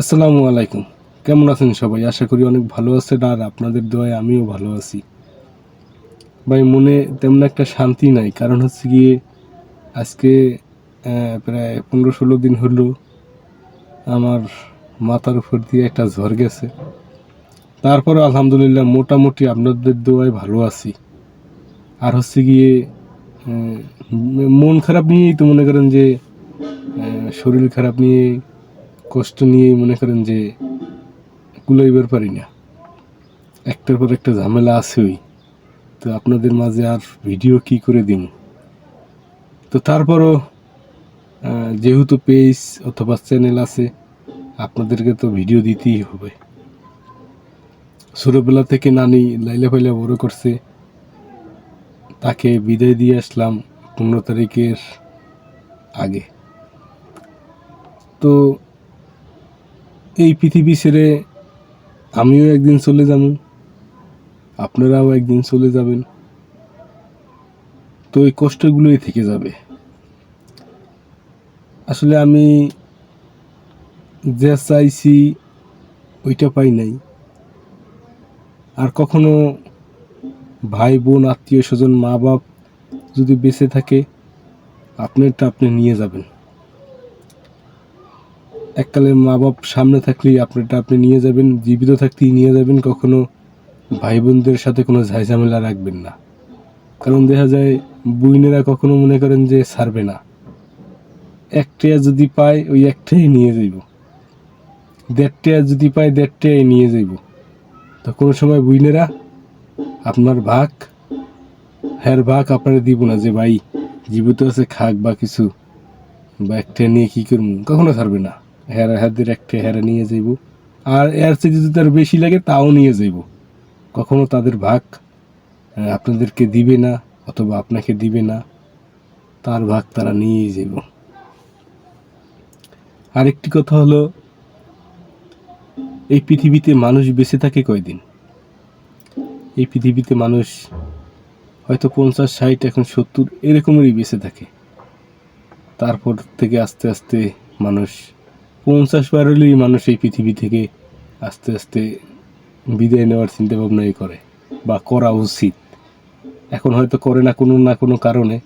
আসসালামু আলাইকুম। কেমন আছেন সবাই? আশা করি অনেক ভালো আছেন আর আপনাদের দোয়ায় আমিও ভালো আছি। ভাই, মনে তেমন একটা শান্তি নাই। কারণ হচ্ছে গিয়ে আজকে প্রায় পনেরো ষোলো দিন হলো আমার মাথার উপর দিয়ে একটা ঝড় গেছে। তারপরে আলহামদুলিল্লাহ মোটামুটি আপনাদের দোয়ায় ভালো আছি। আর হচ্ছে গিয়ে মন খারাপ নিয়েই তো মনে করেন যে শরীর খারাপ নিয়ে কষ্ট নিয়ে মনে করেন যে কুলাইবার পারি না। একটার পর একটা ঝামেলা আছেই। তো আপনাদের মাঝে আর ভিডিও কি করে দিন তো তারপরও যেহেতু পেজ অথবা চ্যানেল আছে, আপনাদেরকে তো ভিডিও দিতেই হবে। ছোটোবেলা থেকে নানি লাইলা ফাইলা বড় করছে, তাকে বিদায় দিয়ে আসলাম পনেরো তারিখের আগে। তো এই পৃথিবী ছেড়ে আমিও একদিন চলে যাব। আপনারাও একদিন চলে যাবেন। তো এই কষ্টগুলোই থেকে যাবে। আসলে আমি যা চাইছি ওইটা পাই নাই। আর কখনো ভাই, বোন আত্মীয় স্বজন মা বাপ যদি বেঁচে থাকে, আপনারটা আপনি নিয়ে যাবেন। এককালে মা বাপ সামনে থাকলেই আপনারটা আপনি নিয়ে যাবেন, জীবিত থাকতেই নিয়ে যাবেন, কখনো ভাই বোনদের সাথে কোনো ঝাইঝামেলা রাখবেন না। কারণ দেখা যায়, বুইনেরা কখনো মনে করেন যে ছাড়বে না। একটাই যদি পায়, ওই একটাই নিয়ে যাইব। দেড়টায় যদি পায় দেড়টায় নিয়ে যাইব। তো কোনো সময় বুইনেরা, আপনার ভাগ, হ্যার ভাগ আপনারা দিব না যে ভাই, জীবিত আছে, খাক বা কিছু, বা একটা নিয়ে কী করব? কখনো ছাড়বে না। হ্যাঁ হ্যাদের একটা হ্যারা নিয়ে যাইব। আর এর চেয়ে যদি তার বেশি লাগে, তাও নিয়ে যাইব। কখনো তাদের ভাগ আপনাদেরকে দিবে না, অথবা আপনাকে দিবে না, তার ভাগ তারা নিয়েই যাইব। আরেকটি কথা হলো, এই পৃথিবীতে মানুষ বেঁচে থাকে কয়দিন? এই পৃথিবীতে মানুষ হয়তো পঞ্চাশ, ষাট, এখন সত্তর, এরকমেরই বেঁচে থাকে। তারপর থেকে আস্তে আস্তে মানুষ পঞ্চাশ বার হলেই মানুষ এই পৃথিবী থেকে আস্তে আস্তে বিদায় নেওয়ার চিন্তা ভাবনাই করে বা করা উচিত। এখন হয়তো করে না কোনো না কোনো কারণে।